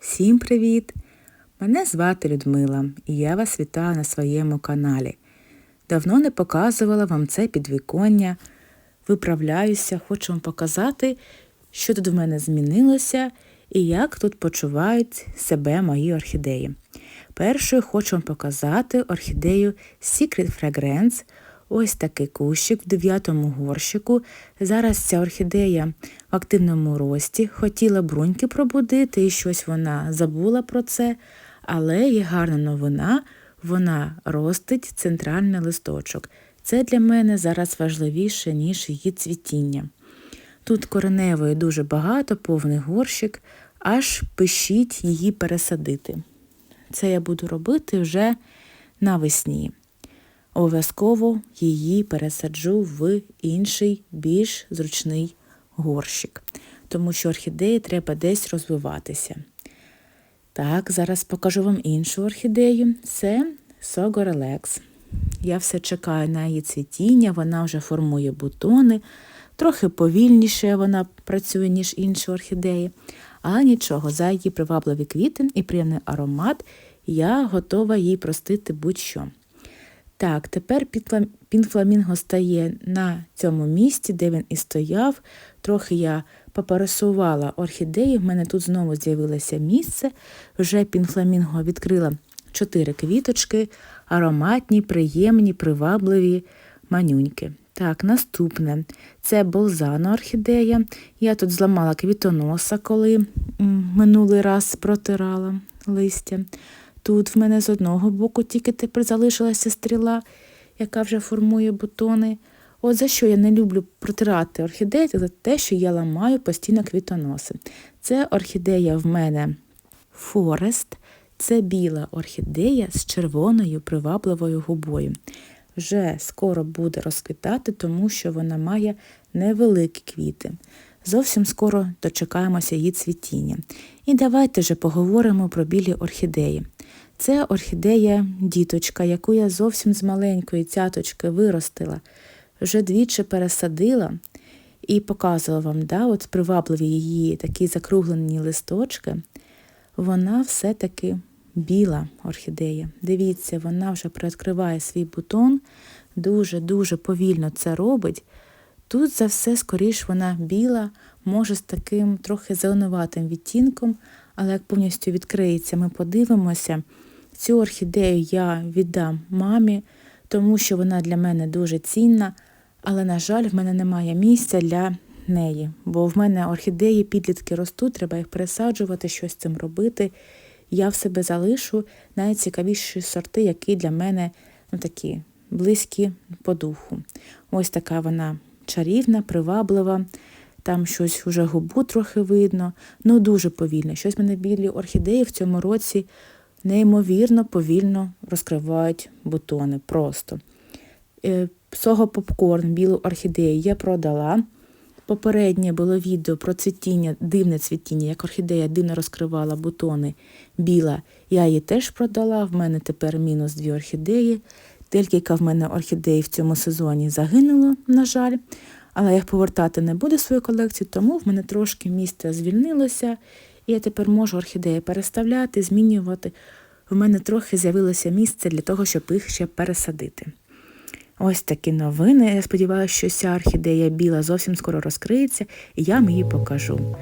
Всім привіт! Мене звати Людмила і я вас вітаю на своєму каналі. Давно не показувала вам це підвіконня. Виправляюся, хочу вам показати, що тут в мене змінилося і як тут почувають себе мої орхідеї. Першою хочу вам показати орхідею Secret Fragrance. Ось такий кущик в дев'ятому горщику. Зараз ця орхідея в активному рості. Хотіла бруньки пробудити, і щось вона забула про це. Але є гарна новина, вона ростить центральний листочок. Це для мене зараз важливіше, ніж її цвітіння. Тут кореневої дуже багато, повний горщик, аж пишіть її пересадити. Це я буду робити вже навесні. Обов'язково її пересаджу в інший, більш зручний горщик, тому що орхідеї треба десь розвиватися. Так, зараз покажу вам іншу орхідею. Це Согорелекс. Я все чекаю на її цвітіння, вона вже формує бутони, трохи повільніше вона працює, ніж інші орхідеї. Але нічого, за її привабливі квіти і приємний аромат я готова їй простити будь-що. Так, тепер пінфламінго стає на цьому місці, де він і стояв. Трохи я попересувала орхідеї, в мене тут знову з'явилося місце. Вже пінфламінго відкрила чотири квіточки, ароматні, приємні, привабливі манюньки. Так, наступне це болзана орхідея. Я тут зламала квітоноса, коли минулий раз протирала листя. Тут в мене з одного боку тільки тепер залишилася стріла, яка вже формує бутони. От за що я не люблю протирати орхідеї, це за те, що я ламаю постійно квітоноси. Це орхідея в мене Форест, це біла орхідея з червоною привабливою губою. Вже скоро буде розквітати, тому що вона має невеликі квіти. Зовсім скоро дочекаємося її цвітіння. І давайте вже поговоримо про білі орхідеї. Це орхідея діточка, яку я зовсім з маленької цяточки виростила, вже двічі пересадила і показувала вам, да, от привабливі її такі закруглені листочки. Вона все-таки біла орхідея. Дивіться, вона вже приоткриває свій бутон, дуже-дуже повільно це робить. Тут за все, скоріш, вона біла, може з таким трохи зеленуватим відтінком, але як повністю відкриється, ми подивимося. Цю орхідею я віддам мамі, тому що вона для мене дуже цінна, але, на жаль, в мене немає місця для неї, бо в мене орхідеї підлітки ростуть, треба їх пересаджувати, щось з цим робити. Я в себе залишу найцікавіші сорти, які для мене ну, такі близькі по духу. Ось така вона чарівна, приваблива. Там щось уже губу трохи видно, ну дуже повільно. Щось мене білі орхідеї в цьому році неймовірно повільно розкривають бутони. Просто. Е, Сого попкорн, білу орхідею я продала. Попереднє було відео про цвітіння, дивне цвітіння, як орхідея дивно розкривала бутони біла. Я її теж продала. В мене тепер мінус дві орхідеї. Декілька в мене орхідеї в цьому сезоні загинуло, на жаль. Але я їх повертати не буду свою колекцію, тому в мене трошки місце звільнилося, і я тепер можу орхідеї переставляти, змінювати. У мене трохи з'явилося місце для того, щоб їх ще пересадити. Ось такі новини. Я сподіваюся, що ця орхідея біла зовсім скоро розкриється, і я вам її покажу.